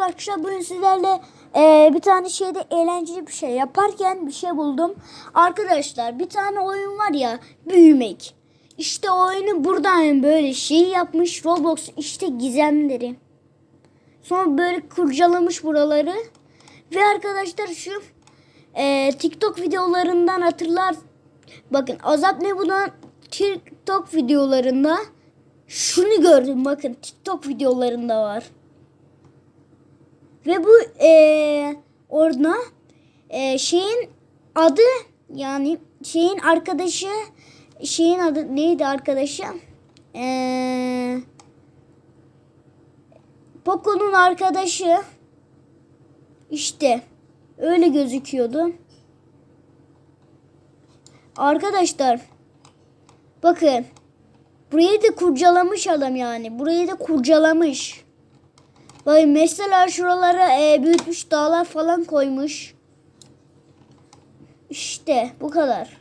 Arkadaşlar bugün sizlerle eee, bir tane şeyde eğlenceli bir şey yaparken bir şey buldum. Arkadaşlar bir tane oyun var ya büyümek. İşte oyunu buradan böyle şey yapmış Roblox işte gizemleri. Sonra böyle kurcalamış buraları. Ve arkadaşlar şu eee, TikTok videolarından hatırlar. Bakın Azap ne bunun TikTok videolarında şunu gördüm bakın TikTok videolarında var. Ve bu eee orada eee, şeyin adı yani şeyin arkadaşı şeyin adı neydi arkadaşı? Eee Poco'nun arkadaşı işte öyle gözüküyordu. Arkadaşlar bakın burayı da kurcalamış adam yani. Burayı da kurcalamış. Bakın mesela şuralara e, büyütmüş dağlar falan koymuş. İşte bu kadar.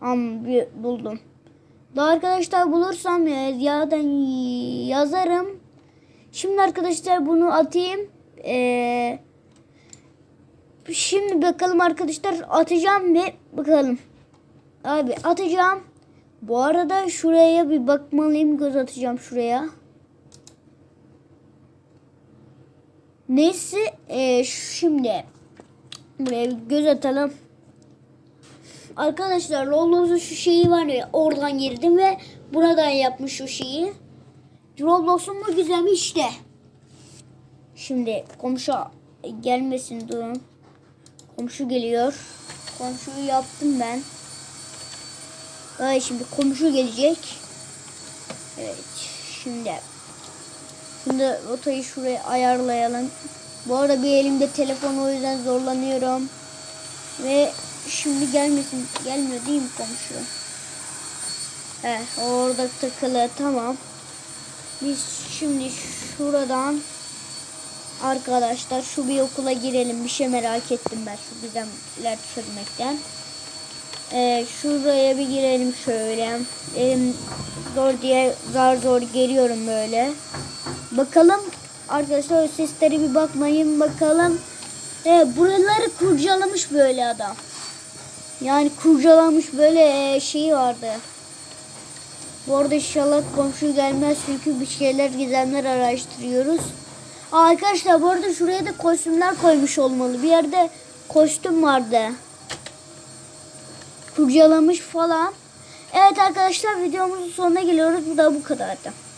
Am buldum. Daha arkadaşlar bulursam e, yadan yazarım. Şimdi arkadaşlar bunu atayım. E, şimdi bakalım arkadaşlar atacağım ve bakalım. Abi atacağım. Bu arada şuraya bir bakmalıyım. Göz atacağım şuraya. Neyse e, şimdi buraya göz atalım. Arkadaşlar Roblox'un şu şeyi var ya oradan girdim ve buradan yapmış o şeyi. Roblox'un bu gizemi işte. Şimdi komşu gelmesin durun. Komşu geliyor. Komşuyu yaptım ben. Ay şimdi komşu gelecek. Evet şimdi. Şimdi rotayı şuraya ayarlayalım. Bu arada bir elimde telefon o yüzden zorlanıyorum. Ve şimdi gelmesin. Gelmiyor değil mi komşu? He orada takılı tamam. Biz şimdi şuradan arkadaşlar şu bir okula girelim. Bir şey merak ettim ben şu gizemler çözmekten. Ee, şuraya bir girelim şöyle. Elim zor diye zar zor geliyorum böyle. Bakalım arkadaşlar seslere bir bakmayın bakalım. Ee, buraları kurcalamış böyle adam. Yani kurcalamış böyle e, şeyi vardı. Bu arada inşallah komşu gelmez çünkü bir şeyler gizemler araştırıyoruz. Arkadaşlar bu arada şuraya da kostümler koymuş olmalı. Bir yerde kostüm vardı. Kurcalamış falan. Evet arkadaşlar videomuzun sonuna geliyoruz. Bu da bu kadardı.